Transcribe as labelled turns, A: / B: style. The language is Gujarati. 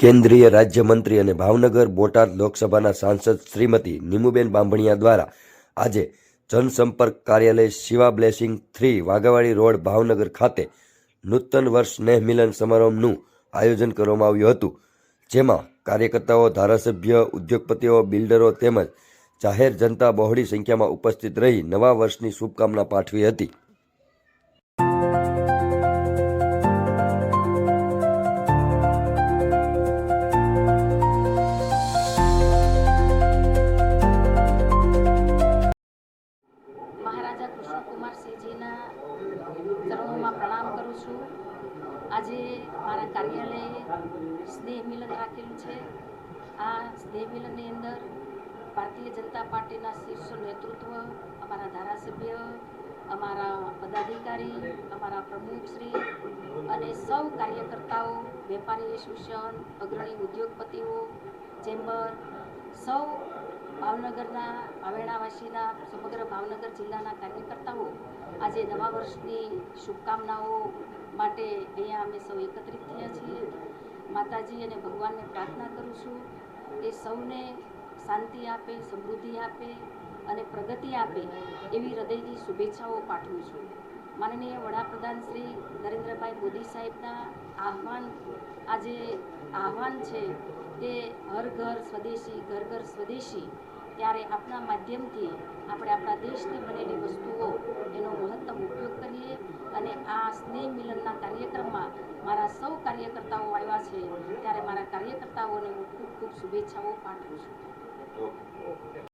A: કેન્દ્રીય રાજ્યમંત્રી અને ભાવનગર બોટાદ લોકસભાના સાંસદ શ્રીમતી નીમુબેન બાંભણિયા દ્વારા આજે જનસંપર્ક કાર્યાલય Shiva blessing three Waghawadi road Bhavnagar ખાતે નૂતન વર્ષ સ્નેહ મિલન સમારંભનું આયોજન કરવામાં આવ્યું હતું. જેમાં કાર્યકર્તાઓ, ધારાસભ્ય, ઉદ્યોગપતિઓ, બિલ્ડરો તેમજ જાહેર જનતા બહોળી સંખ્યામાં ઉપસ્થિત રહી નવા વર્ષની શુભકામના પાઠવી હતી.
B: કરું છું. આજે મારા કાર્યાલયે સ્નેહ મિલન રાખેલું છે. આ સ્નેહ મિલનની અંદર ભારતીય જનતા પાર્ટીના શીર્ષ નેતૃત્વ, અમારા ધારાસભ્ય, અમારા પદાધિકારી, અમારા પ્રમુખશ્રી અને સૌ કાર્યકર્તાઓ, વેપારી એસોસિએશન, અગ્રણી ઉદ્યોગપતિઓ, ચેમ્બર, સૌ ભાવનગરના, ભાવેણાવાસીના, સમગ્ર ભાવનગર જિલ્લાના કાર્યકર્તાઓ આજે નવા વર્ષની શુભકામનાઓ માટે અહીંયા અમે સૌ એકત્રિત થયા છીએ. માતાજી અને ભગવાનને પ્રાર્થના કરું છું એ સૌને શાંતિ આપે, સમૃદ્ધિ આપે અને પ્રગતિ આપે એવી હૃદયની શુભેચ્છાઓ પાઠવું છું. માનનીય વડાપ્રધાન શ્રી નરેન્દ્રભાઈ મોદી સાહેબના આહવાન, આજે આહવાન છે કે હર ઘર સ્વદેશી, ઘર ઘર સ્વદેશી ત્યારે આપણા માધ્યમથી આપણે આપણા દેશની બનેલી વસ્તુઓ, એનો મહત્તમ ઉપયોગ કરીએ અને આ સ્નેહ મિલનના કાર્યક્રમમાં મારા સૌ કાર્યકર્તાઓ આવ્યા છે. ત્યારે મારા કાર્યકર્તાઓને હું ખૂબ ખૂબ શુભેચ્છાઓ પાઠવું છું.